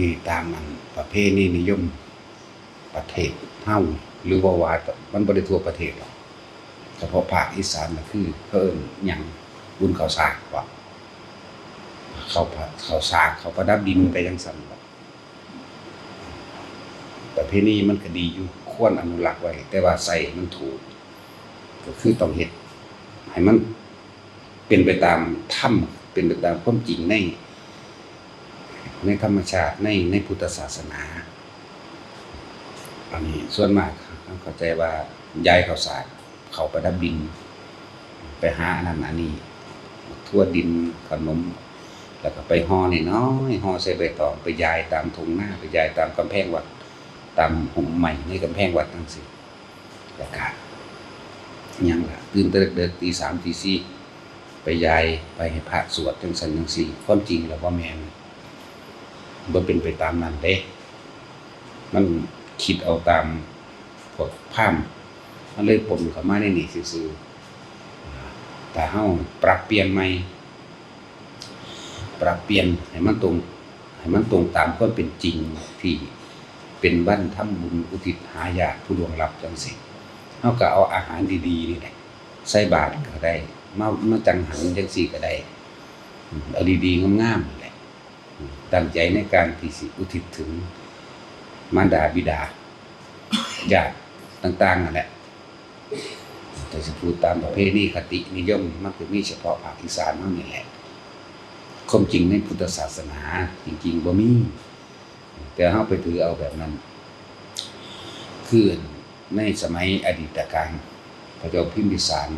นี่ตามมันประเพณีนิยมประเทศเฮาหรือว่าวามันบ่ได้ทั่วประเทศหรอกเฉพาะภาคอีสานน่ะคือเพิ่นหยังบุญเขาสากว่าเขาพระเขาสากเขาประดับดินไปจังซั่นบ่ประเพณีมันก็ดีอยู่ควรอนุรักษ์ไว้ แต่ว่าใส่มันถูก ก็คือต้องเฮ็ดให้มันเป็นไปตามธรรมเป็นไปตามความจริงใน ในธรรมชาติในในพุทธศาสนาอันนี้ส่วนมากเข้าใจว่าย้ายข้าวสารเขาไปดับดิน ไปหาอันนั้นอันนี้ ทั่วดินขนม แล้วก็ไปห่อนี่น้อยห่อใส่ใบตองไปยายตามทงหน้า ไปยายตามกำแพงวัด ตามหุ่มใหม่ในกำแพงวัดทั้งสิ้นแล้วก็ยังละตื่นแต่เด็กตีสามตีสี่ไปยายไปให้พระสวดจังสันจังสี่ความจริงแล้วว่าแมน บ่เป็นไปตามนั้นเด้ มันคิดเอาตามพวกพร่ามมันเลยปนเข้ามาในนี่ซื่อๆแต่เฮาปรับเปลี่ยนใหม่ปรับเปลี่ยนให้มันตรงให้มันตรงตามความเป็นจริงที่เป็นบ้านทำบุญอุทิศหาญาติผู้ล่วงลับจังซี่เฮาก็เอาอาหารดีๆนี่แหละใส่บาตรก็ได้มามาจังหันจังซี่ก็ได้อืมเอาดีๆงามๆ ตั้งใจในการที่สิอุทิศถึงมารดาบิดาญาติต่างๆนั่นแหละแต่จะพูดตามประเพณีคตินิยมมันคือมีเฉพาะภาคอีสานเท่านี้แหละความจริงในพุทธศาสนา จริงๆบ่มี แต่เฮาไปถือเอาแบบนั้น คือในสมัยอดีตการพระเจ้าพิมพิสาร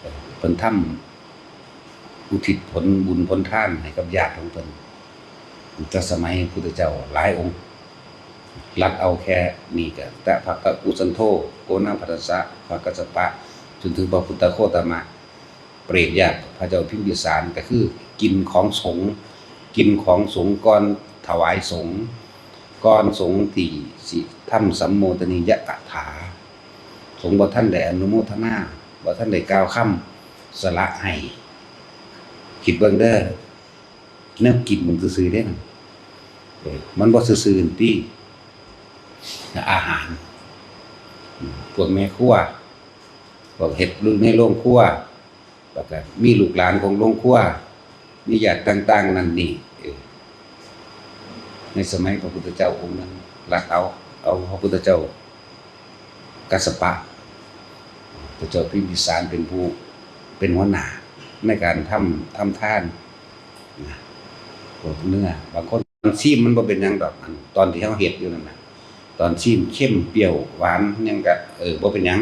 เอ่อเพิ่นทำอุทิศผลบุญผลท่านให้กับญาติของเพิ่น แต่สมัยพุทธเจ้าหลายองค์รัดเอาแค่นี้ก็แต่พระกอุสันโธโกนาพัสสะพระกัสปะ จนถึงพระพุทธโคตมะ เปรตญาติพระเจ้าพิมพิสารก็คือ กินของสงกินของสงก่อนถวายสงก่อนสงฆ์ที่สิทำสัมโมทนิยกถา สงบ่ท่านได้อนุโมทนาบ่ท่านได้กล่าวคำสละให้คิดเบิ่งเด้อ แนวกินมันซื่อๆเด้นั่นเออมันบ่ซื่อๆติอาหารอืมพวกแม่ครัวพวกเฮ็ดลูกในโรงครัวแล้วก็มีลูกหลานของโรงครัวมีญาติต่าง ๆ นั่นนี่เออในสมัยพระพุทธเจ้าองค์นั้นรักเอา เอาพระพุทธเจ้ากัสสปะพระเจ้าพิมพิสารเป็นผู้เป็นหัวหน้าในการทำทำท่านนะ พวเนื้อบางคนตอนซีมมันบ่เป็นยังดอกอันตอนที่เฮาเฮ็ดอยู่นั่นนะตอนซีมเข้มเปรี้ยวหวานยังก็เออบ่เป็นยัง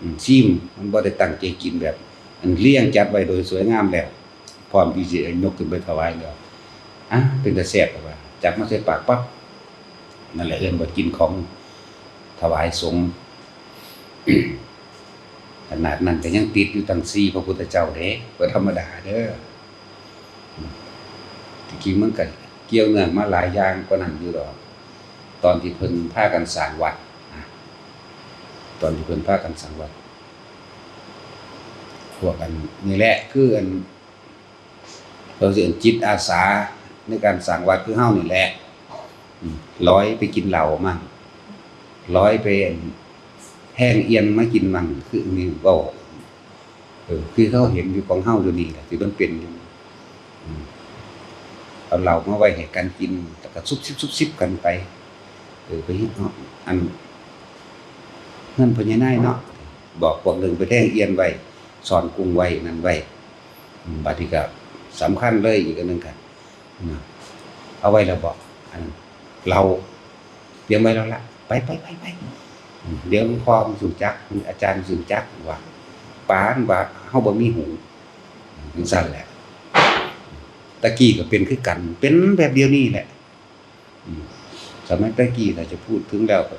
อืมซีมมันบ่ได้ตั้งใจกินแบบ อันเลี้ยงจัดไว้โดยสวยงามแล้วพร้อมที่จะยกขึ้นไปถวายแล้วอะเป็นตาแซ่บว่าจับมาใส่ปากปั๊บนั่นแหละเอิ้นว่กินของถวายสงฆ์ขนาดนั้นก็ยังติดอยู่ตั้งสี่พระพุทธเจ้าเด้ก็ธรรมดาเด้อ จริงมันก็เกี่ยวเนื่องมาหลายอย่างกว่านั้นอยู่ดอก ตอนที่เพิ่นพากันสร้างวัดตอนที่เพิ่นพากันสร้างวัดพวกกันนี่แหละคืออันเราเสิอันจิตอาสาในการสร้างวัดคือเฮานี่แหละร้อยไปกินเหล้ามั่งร้อยไปแห้งเอียนมากินมันคือนี่เว้าเอคือเขาเห็นอยู่ของเฮาอยู่นี่แหละที่มันเป็นอยู่ เอาเหล้ามาไว้ให้กันกินแต่ก็ซุบซิบซุบซิบกันไปเออไปเฮ็ดเนาะอันเงินพญานายเนาะบอกพวกหนึ่งไปแท่งเอียนไว้สอนกุ้งไว้นั่นไว้บัดนี้ก็สำคัญเลยอีกนหนึงค่ะนะเอาไว้แล้วบอกอันเราเตรียมไว้แล้วละไปไปไปไปเดี๋ยวพ่อมันสูงจักอาจารย์สูงจักว่าปานว่าเฮาบ่มีหูจังซั่นแหละ ตะกี้ก็เป็นคือกัน เป็นแบบเดียวนี้แหละสมัยตะกี้เราจะพูดถึงแล้วก็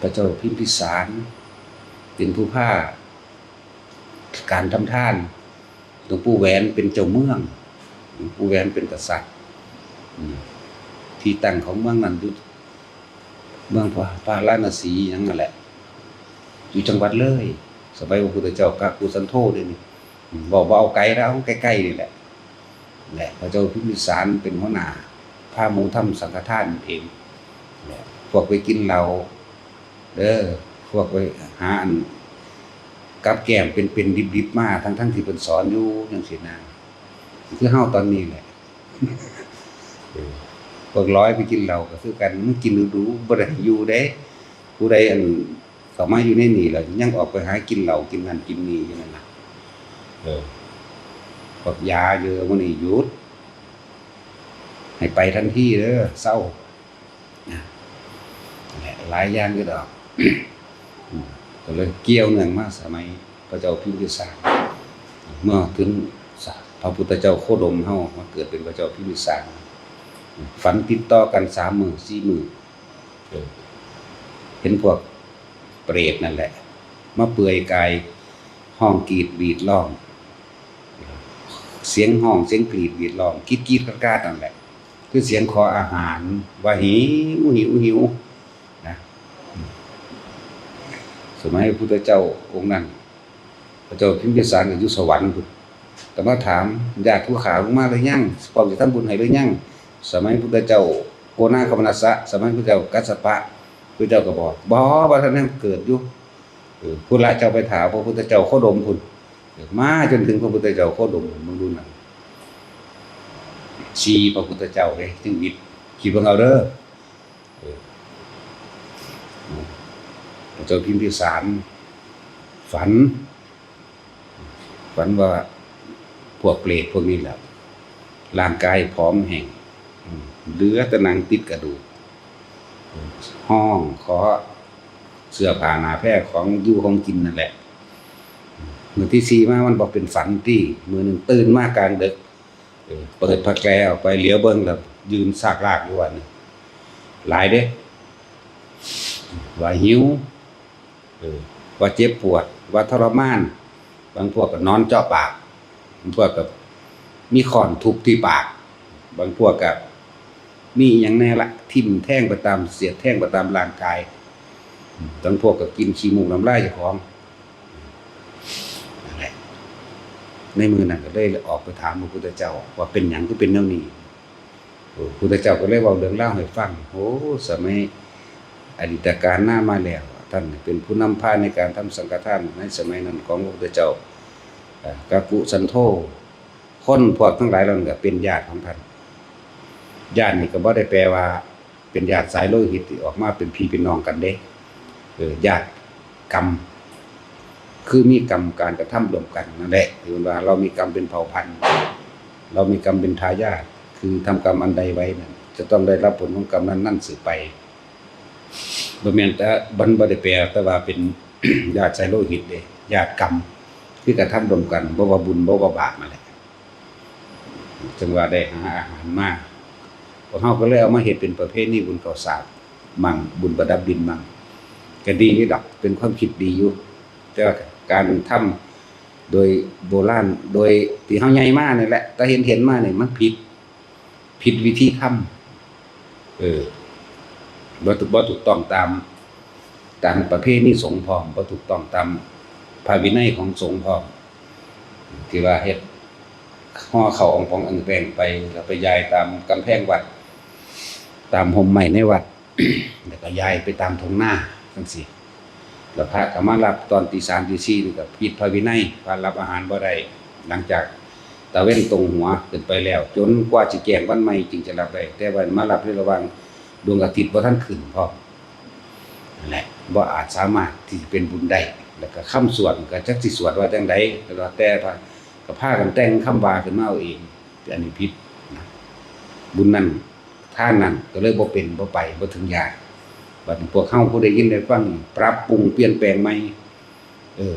พระเจ้าพิมพิสารเป็นผู้ผ้าการทำท่านหลวงปู่แหวนเป็นเจ้าเมืองหลวงปู่แหวนเป็นกษัตริย์ที่ตั้งของเมืองนั้นอยู่เมืองพาพาราณสียังนั่นแหละ อยู่จังหวัดเลย สมัยพระพุทธเจ้ากากุสันโธด้วยนี่ บอกว่าเอาไกลแล้วเอาใกล้ๆนี่แหละแหละพระเจ้าพิมพิสารเป็นหัวหน้าพาหมูทำสังฆทานเองแหละพวกไปกินเหล้าเด้อพวกไปหาอันกับแก้มเป็นเป็นดิบๆมาทั้งทั้งๆที่เป็นสอนอยู่จังซี่นะคือเฮาตอนนี้แหละพวกร้อยไปกินเหล้าก็คือกันมึงกินดูๆบ่ได้อยู่เด้ผู้ใดอันเขามาอยู่ในนี่แล้วยังออกไปหากินเหล้ากินนั่นกินนี่อยู่นั่นนะ เออพวกยาเยอะมื้อนี้หยุดให้ไปทันทีเด้อเศร้าแหละหลายอย่างก็ดอกอืมก็เลยเกี่ยวเนื่องมาสมัยพระเจ้าพิมพิสารเมื่อถึงพระพุทธเจ้าโคดมเฮามาเกิดเป็นพระเจ้าพิมพิสารฝันติดต่อกันสามมือสี่มือเออเห็นพวกเปรตนั่นแหละ มาเปื่อยกายห้องกรีดบีดร้อง เสียงห้องเสียงกรีดบีดร้องกีดกีดกระกาดนั่นแหละ คือเสียงขออาหารว่าหิวหิวหิวนะสมัยพระพุทธเจ้าองค์นั้นพระเจ้าพิมพิสารอยู่สวรรค์พุ่นแต่มาถามญาติผู้ขาวลงมาเลยยังพร้อมจะทำบุญให้เลยยังสมัยพุทธเจ้าโกนาคมนัสสะสมัยพุทธเจ้ากัสสปะพระเจ้าก็บอกบ่ว่าท่านนั้นเกิดอยู่เออพุทธละเจ้าไปถามพระพุทธเจ้าโคดมพุ่นเออ มาจนถึงพระพุทธเจ้าโคดมมึงดูนั่นชีพระพุทธเจ้าเลยจึงวิทย์ขีดเบิ่งเอาเด้อเออพระเจ้าพิมพิสารฝัน ฝันว่าพวกเปรตพวกนี้แหละร่างกายพร้อมแห่งเลือต่หนังติดกระดูกห้องขอเสื้อผ้าหนาแพร่ของยู่ของกินนั่นแหละ มือที่สี่มามันบอกเป็นฝันที่มือหนึ่งตื่นมากกลางดึกเปิดผ้าแกลออกไปเหลียวเบิ้งแล้วยืนซากลากอยู่วันหลายเด้ว่าหิวว่าเจ็บปวด ว่าทรมาน บางพวกก็นอนเจาะปาก บางพวกก็มีขอนทุบที่ปาก บางพวกก็มีอย่างแน่ละทิ่มแท่งไปตามเสียดแท่งไปตามร่างกายบางพวกก็กินขี้มูกน้ำลายเจ้าของนั่นแหละ ในมือนั้นก็เลยออกไปถามพระพุทธเจ้า ว่าเป็นหยังก็เป็นแนวนี้โอ้พระพุทธเจ้าก็เลยเว้าเรื่องเล่าให้ฟังโอ้สมัยอดีตการหน้ามาแล้วท่านเป็นผู้นำพาในการทำสังฆทานในสมัยนั้นของพระพุทธเจ้ากากุสันโธคนพวกทั้งหลายเหล่านั้นก็เป็นญาติของท่านญาตินี่ก็บ่ได้แปลว่า เป็นญาติสายโลหิตออกมาเป็นพี่เป็นน้องกันเด้เออญาติกรรม คือมีกรรมการกระทำรวมกันนั่นแหละคือว่าเรามีกรรมเป็นเผ่าพันธุ์ เรามีกรรมเป็นทายาทคือทำกรรมอันใดไว้นั่นจะต้องได้รับผลของกรรมนั้นนั่นสืบไปบ่แม่นแต่บันบ่ได้แปลแต่ว่าเป็นญาติสายโลหิตเด้ญาติกรรมคือกระทำรวมกันบ่ว่าบุญบ่ว่าบาปนั่นแหละจึงว่าได้หาอาหารมากพวกเฮาก็เลยเอามาเฮ็ดเป็นประเพณีบุญข้าวสากมั่งบุญประดับดินมั่งก็ดีนี่ดอกเป็นความคิดดีอยู่แต่ว่า การทำโดยโบราณโดยที่เฮาใหญ่มากนี่แหละแต่เห็นเห็นมานี่มันผิด ผิดวิธีทำเออบ่ถูกบ่ถูกต้องตาม ตามประเพณีสงฆ์พร้อมบ่ถูกต้องตามพระวินัยของสงฆ์พร้อมที่ว่าเฮ็ดห่อเข้าองค์ปองอังแปงไปแล้วไปย้ายตามกำแพงวัด ตามห่มไม้ในวัดแล้วก็ย้ายไปตามทงหน้าจังซี่ แล้วพระก็มารับตอนตีสามตีสี่นี่ก็ผิดพระวินัยพารับอาหารบ่ได้หลังจากตะเว้นตรงหัวขึ้นไปแล้ว จนกว่าสิแจ้งวันใหม่จึงจะรับได้แต่ว่ามารับในระหว่างดวงอาทิตย์บ่ทันขึ้นพร้อมนั่นแหละบ่อาจสามารถที่เป็นบุญได้แล้วก็คำสวดก็จักสิสวดว่าจังไดแล้วแต่พระก็พากันแต่งคำว่าขึ้นมาเอาเองอันนี้ผิดนะบุญนั้นท่านนั้นก็เลยบ่เป็นบ่ไปบ่ถึงญาติ บัดพวกเข้าผู้ได้ยินได้ฟังปรับปรุงเปลี่ยนแปลงใหม่เออ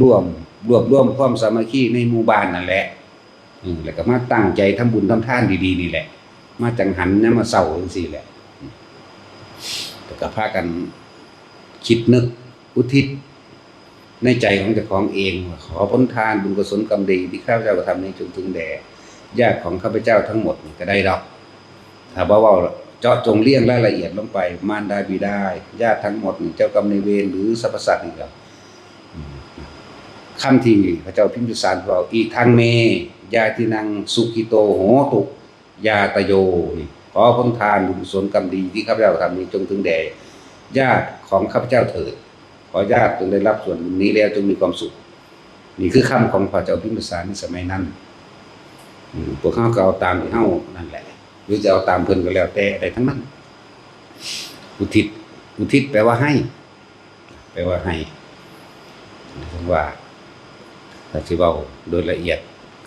ร่วมรวบรวมความสามัคคีในหมู่บ้านนั่นแหละอืแล้วก็มาตั้งใจทำบุญทำทานดีๆนี่แหละ มาจังหันนะมาเศร้าจังซี่แหละแล้วก็พากันคิดนึกอุทิศในใจของเจ้าของเอง ขอผลทานบุญกุศลกรรมดีที่ข้าพเจ้ากระทำในจงถึงแด่ญาติของข้าพเจ้าทั้งหมดก็ได้ดอกถ้าว่าเว่า เจาะจงเลี่ยงรายละเอียดลงไปมารดาบิดาญาติทั้งหมดนี่เจ้ากรรมในเวรหรือสรรพสัตว์นี่ก็อืมคำที่พระเจ้าพิมพิสารบอกอีทางเมยาตินังสุกิโตโหตุยาตโยนี่ขอพ้นทานบุญกุศลกรรมดีที่ข้าพเจ้าทำนี้จงถึงแด่ญาติของข้าพเจ้าเถิด ขอญาติจงได้รับส่วนนี้แล้วจงมีความสุข นี่คือคำของพระเจ้าพิมพิสารในสมัยนั้นพวกเขาก็เอาตามที่เฮานั่นแหละ หรือจะเอาตามเพิ่นก็แล้ว แต่อะได้ทั้งนั้น อุทิศ อุทิศแปลว่าให้ แปลว่าให้ถึงว่าถ้าสิเว้าโดยละเอียด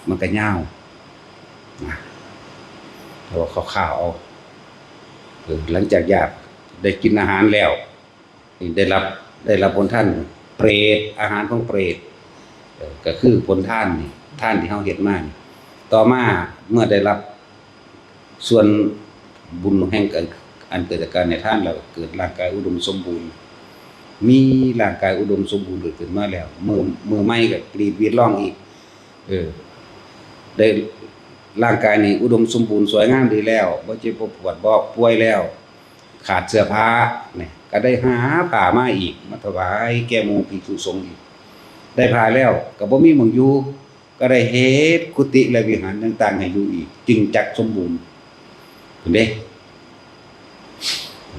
มันก็ยาวนะแต่ว่าข้าวๆเอาเออหลังจากญาติได้กินอาหารแล้วได้รับได้รับผลท่านเปรตอาหารของเปรตก็คือผลท่านนี่ท่านที่เฮาเฮ็ดมาต่อมาเมื่อได้รับ ส่วนบุญแห่งเกิดอันเกิดจากการในท่านเราเกิดร่างกายอุดมสมบูรณ์ มีร่างกายอุดมสมบูรณ์เกิดขึ้นมาแล้วมือมือไม่ก็กรีดวีดร่องอีก เออ ได้ร่างกายนี่อุดมสมบูรณ์สวยงามดีแล้วบ่เจ็บบ่ปวดบ่ป่วยแล้ว ขาดเสื้อผ้าเนี่ยก็ได้หาผ้ามาอีกมาถวายแก่มู่ภิกษุสงอีก ได้ผ้าแล้วก็บ่มีมองอยู่ก็ได้เฮ็ดกุฏิและวิหารต่างๆให้อยู่อีก จึงจักสมบูรณ์ เห็นเด้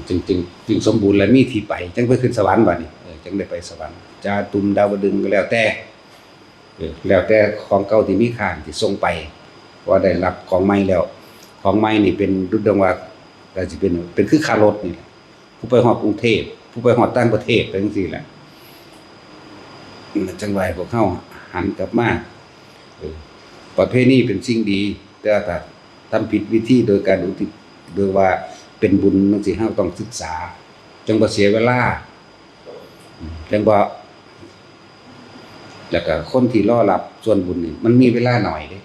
จึงจึงจึงสมบูรณ์และมีที่ไปจังไปขึ้นสวรรค์บัดนี้เออจังได้ไปสวรรค์จาตุมดาวดึงก็แล้วแต่แล้วแต่ของเก่าที่มีค่าที่ส่งไปว่าได้รับของใหม่แล้ว ของใหม่นี่เป็นรุดดงว่าก็สิเป็นเป็นคือคารถนี่ผู้ไปฮอดกรุงเทพผู้ไปฮอดต่างประเทศไปจังซี่แหละจังไว้พวกเฮาหันกลับมาประเพณีเป็นสิ่งดี แต่ว่ ทำผิดวิธีโดยการอุทิศโดยว่าเป็นบุญจังซี่เฮาต้องศึกษา จังบ่เสียเวลา จังบ่แล้วก็คนที่รอรับส่วนบุญนี่มันมีเวลาหน่อยเด้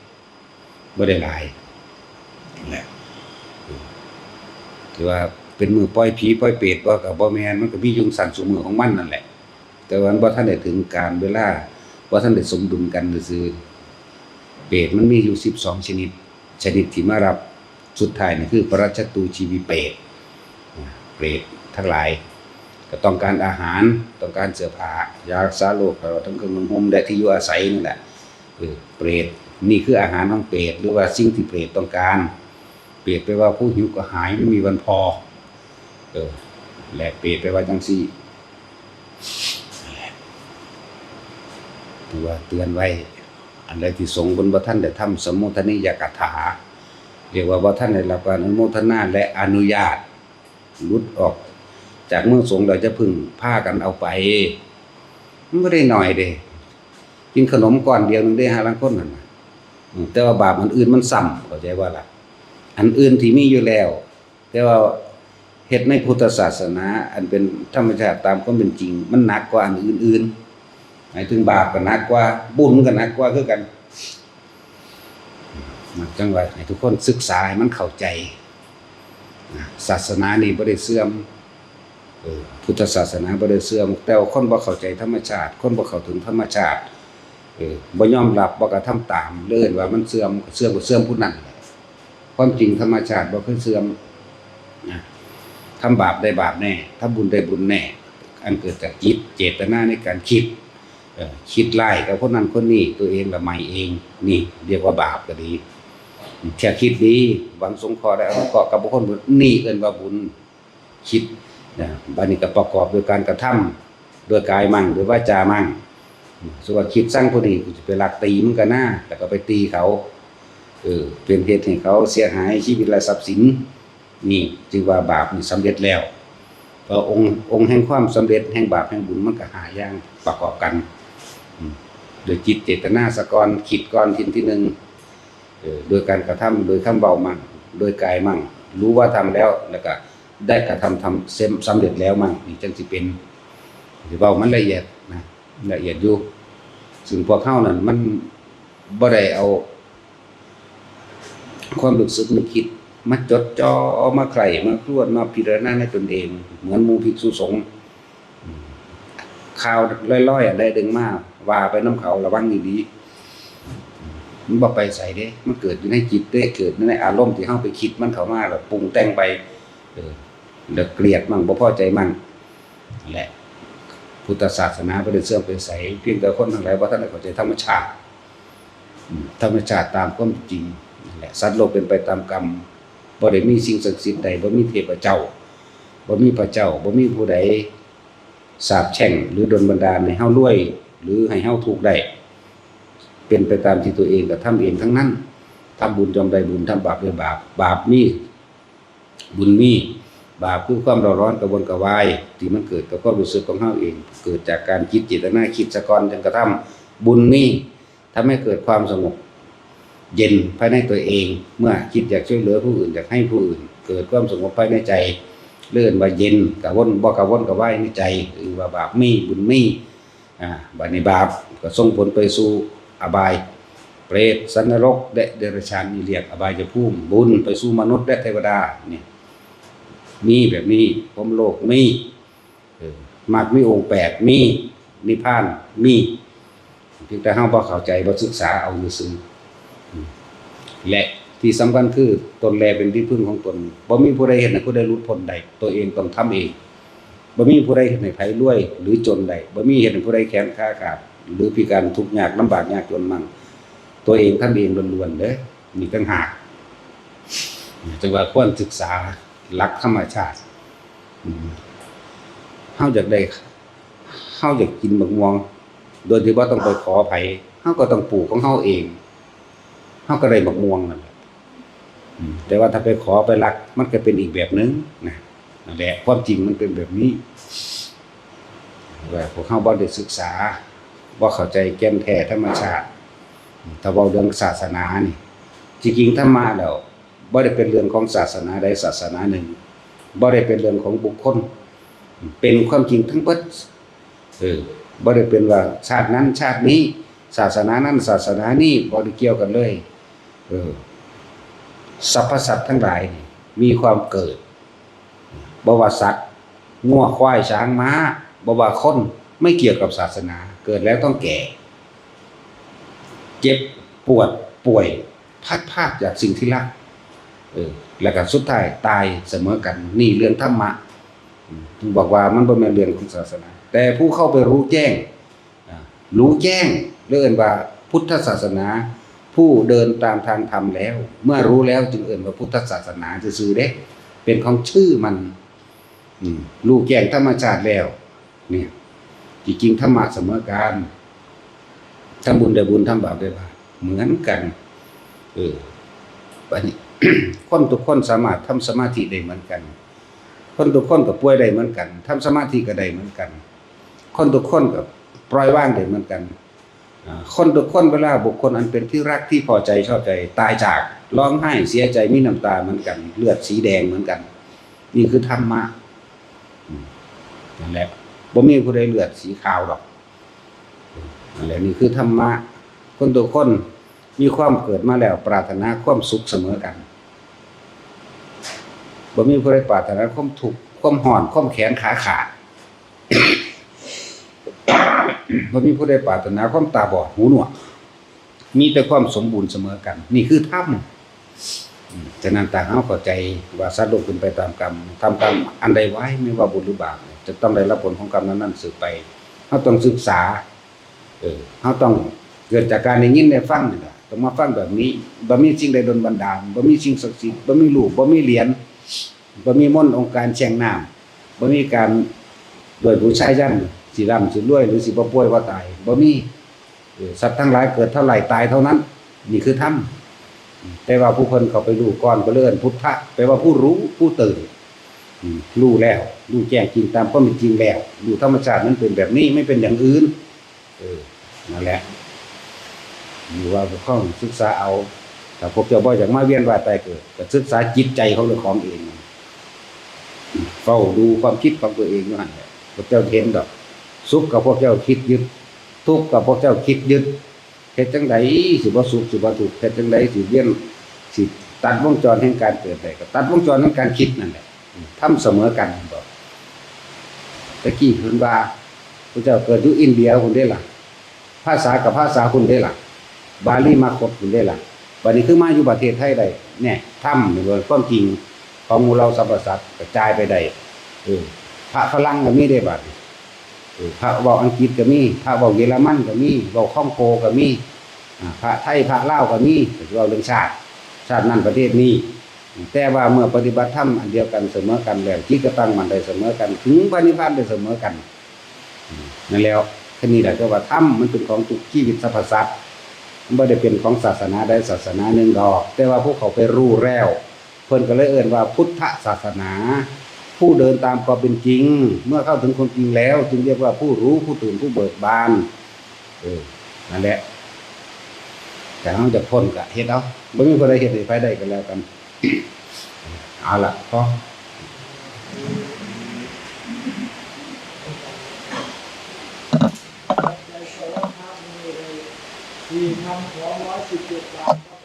บ่ได้หลายนั่แหละถือว่าเป็นมือปล่อยผีปล่อยเปรตบ่ก็บ่แมนมันก็มียุงสั่นสุมือของมันนั่นแหละ แต่ว่ามันบ่ทันได้ถึงการเวลาบ่ทันได้สมดุลกันซื่อเปรตมันมีอยู่12ชนิด ชนิดที่มารับสุดท้ายนี่คือปรัชตูชีวิเปรตเปรตทั้งหลาย ก็ต้องการอาหารต้องการเสื้อผ้ายารักษาโรคตลอดทั้งเครื่องนุ่งห่มและที่อยู่อาศัยนี่แหละเออเปรตนี่คืออาหารของเปรตหรือว่าสิ่งที่เปรตต้องการ เปรตแปลว่าผู้หิวก็หายไม่มีวันพอเออและเปรตแปลว่าจังซี่ถือว่าเตือนไว้ อันใดที่สงบนบ่ท่านได้ทำสมโภชนิยกถา เรียกว่าบ่ท่านได้รับการอนุโมทนาและอนุญาตลุดออก จากเมืองสงเราจะพึ่งพากันเอาไป มันบ่ได้หน่อยเด้กินขนมก้อนเดียวนึงได้ห้าล้านคนนั่นน่ะอืมแต่ว่าบาปอันอื่นมันซ้ำเข้าใจว่าล่ะ อันอื่นที่มีอยู่แล้ว แต่ว่าเฮ็ดในพุทธศาสนา อันเป็นธรรมชาติตามความเป็นจริง มันหนักกว่าอันอื่นๆายถึงบาปก็หนักกว่า บุญก็หนักกว่าคือกันมักจังว่าให้ทุกคนศึกษาให้มันเข้าใจศาสนานี่บ่ได้เสื่อมพุทธศาสนาบ่ได้เสื่อมแต่ว่าคนบ่เข้าใจธรรมชาติ คนบ่เข้าถึงธรรมชาติเออบ่ยอมรับบ่กระทำตามเลื่อนว่ามันเสื่อมเสื่อมก็เสื่อมผู้นั้นความจริงธรรมชาติบ่เคยเสื่อมนะทำบาปได้บาปแน่ทำบุญได้บุญแน่ อันเกิดจากจิตเจตนาในการคิด คิดไล่กับคนนั้นคนนี้ตัวเองละไม่เอง นี่ เรียกว่าบาปก็ดีแค่คิดดีหวังสงเคราะห์ได้อนุเคราะห์กับบุคคลนนี่เอินว่าบุญคิดนะบัดนี้ก็ประกอบด้วยการกระทำด้วยกายมั่งด้วยวาจามั่งสมมุติว่าคิดสร้างผู้นี้กูจะไปลักตีมันก็น่าแต่ก็ไปตีเขาเออเป็นเหตุให้เขาเสียหายชีวิตและทรัพย์สิน นี่จึงว่าบาปนี่สำเร็จแล้วพราะองค์องค์แห่งความสำเร็จแห่งบาปแห่งบุญมันก็หาย่างประกอบกัน โดยจิตเจตนาสกอนคิดก่อนทินที่หนึ่งโดยการกระทำโดยคำเบามั่งโดยกายมั่งรู้ว่าทำแล้วแล้วก็ได้กระทำทำเซมสำเร็จแล้วมั่งนี่จังสิเป็นสิเว้ามันละเอียดนะละเอียดอยู่ซึ่งพวกเข้านั่นมันบ่ได้เอา ความรู้สึกนึกคิดมาจดจ่อมาใคร่มาครวดมาพิจารณาในตนเอง เหมือนมู่ภิกษุสงฆ์ ข่าวลอยๆอะไรดึงมาว่าไปน้ำเขาระวังดีๆมันบ่ไปใส่เด้ มันเกิดอยู่ในจิตเด้เกิดในอารมณ์ที่เฮาไปคิดมันเขามาแล้วปรุงแต่งไปเออแล้วเกลียดมั่งบ่พอใจมั่งแหละพุทธศาสนาบ่ได้เสื่อมไปใสเพียงแต่คนทั้งหลายบ่ทันได้เข้าใจธรรมชาติอืมธรรมชาติตามความจริงแหละสัตว์โลกเป็นไปตามกรรมบ่ได้มีสิ่งศักดิ์สิทธิ์ใดบ่มีเทพเจ้าบ่มีพระเจ้าบ่มีผู้ใด สาปแช่งหรือดลบันดาลให้เฮารวย หรือให้เฮาทุกได้เป็นไปตามที่ตัวเองก็ทำเองทั้งนั้นทำบุญจอมได้บุญทำบาปได้บาปบาปมีบุญมีบาปคือความร้อนร้อนกระวนกระวายที่มันเกิดกับความรู้สึกของเฮาเอง เกิดจากการคิดเจตนาคิดสะกอนจนกระทำบุญมีทำให้เกิดความสงบเย็นภายในตัวเอง เมื่อคิดอยากช่วยเหลือผู้อื่นอยากให้ผู้อื่น เกิดความสงบภายในใจ เลื่อนว่าเย็นกะวนบ่กะวนกะวายในใจหรือว่าบาปมีบุญมีอ่าบาปในบาปก็ส่งผลไปสู่อบาย เปรตสันนรกและเดรัจฉานนี่เรียกอบายภูมิบุญไปสู่มนุษย์และเทวดานี่มีแบบนี้พรมโลกมีเออมากมีองค์แปดมีนิพพานมีเพียงแต่เฮาบ่เข้าใจบ่ศึกษาเอาซื่อๆอืมและ ที่สำคัญคือตนแลเป็นที่พึ่งของตนบ่มีผู้ใดเห็นให้ผู้ใดหลุดพ้นใด ตัวเองต้องทำเองบ่มีผู้ใดเห็นให้ไผรวย หรือจนใดบ่มีเห็นให้ผู้ใดแขนขาขาดหรือพิการทุกข์ยากลำบากยากจนมั่งตัวเองท่านเองล้วนๆเด้อมีตั้งหากจึงว่าควรศึกษาหลักธรรมชาติเฮาอยากได้เฮาอยากกินบักม่วง โดยที่บ่ต้องไปขอไผเฮาก็ต้องปลูกของเฮาเองเฮาก็ได้บักม่วงนั่นแหละ แต่ว่าถ้าไปขอไปลักมันก็เป็นอีกแบบหนึงนะนั่นแหละความจริงมันเป็นแบบนี้ว่าพวกเฮาบ่ได้ศึกษาบ่เข้าใจแก่นแท้ธรรมชาติถ้าเว้าเรื่องศาสนานี่จริงๆธรรมะแล้วบ่ได้เป็นเรื่องของศาสนาใดศาสนาหนึ่งบ่ได้เป็นเรื่องของบุคคล เป็นความจริงทั้งเบิดเออบ่ได้เป็นว่าชาตินั้นชาตินี้ ศาสนานั้นศาสนานี้บ่ได้เกี่ยวกันเลย เออ สรรพสัตว์ทั้งหลายมีความเกิดบวสัตว์งัวควายช้างม้าบวาคน ไม่เกี่ยวกับศาสนา เกิดแล้วต้องแก่ เจ็บปวดป่วยพัดพาดจากสิ่งที่รักเออแล้วก็สุดท้ายตายเสมอกัน นี่เรื่องธรรมะถึงบอกว่ามันบ่แม่นเรื่องของศาสนา แต่ผู้เข้าไปรู้แจ้ง รู้แจ้งเรื่องว่าพุทธศาสนา ผู้เดินตามทางธรรมแล้ว เมื่อรู้แล้วจึงเอ่นว่าพุทธศาสนาจะซื่อเด้เป็นของชื่อมันอืมรู้แจ้งธรรมชาติแล้ว เนี่ยจริงๆธรรมะเสมอกันทำบุญได้บุญทำบาปได้บาปเหมือนกันเออบัดนี้คนทุกคนสามารถทำสมาธิได้เหมือนกัน คนทุกคนก็ป่วยได้เหมือนกันทำสมาธิก็ได้เหมือนกัน คนทุกคนก็ปล่อยวางได้เหมือนกัน คนทุกคนเวลาบุคคลอันเป็นที่รักที่พอใจชอบใจ ตายจากร้องไห้เสียใจมีน้ำตาเหมือนกัน เลือดสีแดงเหมือนกัน นี่คือธรรมะอืมนั่นแหละบ่มีผู้ใดเลือดสีขาวดอกนั่นแหละนี่คือธรรมะคนทุกคนมีความเกิดมาแล้ว ปรารถนาความสุขเสมอกันบ่มีผู้ใดปรารถนาความทุกข์ความห่อนความแขนขาขาด บ่มีผู้ใดปรารถนาความตาบอดหูหนวก มีแต่ความสมบูรณ์เสมอกัน นี่คือธรรมฉะนั้นต่างเฮาเข้าใจว่าสัตว์โลกเป็นไปตามกรรมทำกรรมอันใดไว้ไม่ว่าบุญหรือบาปจะต้องได้รับผลของกรรมนั้นๆสืบไปเฮาต้องศึกษา เออเขาต้องเกิดจากการได้ยินได้ฟังนี่แหละต้องมาฟังแบบนี้บ่มีสิ่งใดดลบันดาลบ่มีสิ่งศักดิ์สิทธิ์บ่มีรูปบ่มีเหรียญบ่มีมนต์องค์การแช่งน้ำบ่มีการโดยผู้ชายยัน สิร่ำสิรวย หรือสิบ่ป่วยว่าตายบ่มีสัตว์ทั้งหลายเกิดเท่าไหร่ตายเท่านั้น นี่คือธรรมแต่ว่าผู้คนเขาไปรู้ก่อนก็เลื่อนพุทธะแปลว่าผู้รู้ผู้ตื่นรู้แล้วรู้แจ้งจริงตามความเป็นจริงแล้วรู้ธรรมชาตินั้นเป็นแบบนี้ไม่เป็นอย่างอื่น เออนั่นแหละอยู่ว่าข้องศึกษาเอาถ้าพบเจ้าบ่อยากมาเวียนว่ายตายเกิดก็ศึกษาจิตใจของเจ้าของเองเฝ้าดูความคิดของตัวเองอยู่หั่นแหละพวกเจ้าเห็นดอก สุขกับพวกเจ้าคิดยึด ทุกข์กับพวกเจ้าคิดยึดเฮ็ดจังไดสิบ่สุขสิบ่ทุกข์เฮ็ดจังไดสิเวียนสิตัดวงจรแห่งการเกิดได้ก็ตัดวงจรแห่งการคิดนั่นแหละทำเสมอกันดอกตะกี้เพิ่นว่าพระเจ้าเกิดอยู่อินเดียคนได้ล่ะภาษากับภาษาคุณได้ล่ะบาลีมาครบคุณได้ล่ะบัดนี้คือมาอยู่ประเทศไทยได้เนี่ยถ้ำนี่ว่าความจริงของมูเราสรรพสัตว์กระจายไปได้เออพระฝรั่งก็มีได้บัดนี้เออ พระเว้าอังกฤษก็มี พระเว้าเยอรมันก็มีเว้าคองโกก็มีอ่าพระไทยพระลาวก็มีเว้าเรื่องชาติ ชาตินั้นประเทศนี้ แต่ว่าเมื่อปฏิบัติธรรมอันเดียวกันเสมอกันแล้วจิตก็ตั้งมันได้เสมอกัน ถึงพระนิพพานได้เสมอกันนั่นแล้วแค่นี้แหละก็ว่าธรรมมันเป็นของทุกชีวิตสรรพสัตว์มันบ่ได้เป็นของศาสนาใดศาสนาหนึ่งดอก แต่ว่าพวกเขาไปรู้แล้วเพิ่นก็เลยเอ่นว่าพุทธศาสนา ผู้เดินตามความเป็นจริง เมื่อเข้าถึงความจริงแล้ว จึงเรียกว่าผู้รู้ผู้ตื่นผู้เบิกบานเออนั่นแหละ แต่เราจะพ้นก็เฮ็ดเอาบ่มีคนใดเฮ็ดไผได้ก็แล้วกันเอาล่ะพอในสารคามมีเลยมีคำขอร้อยสิบเจ็ดบาท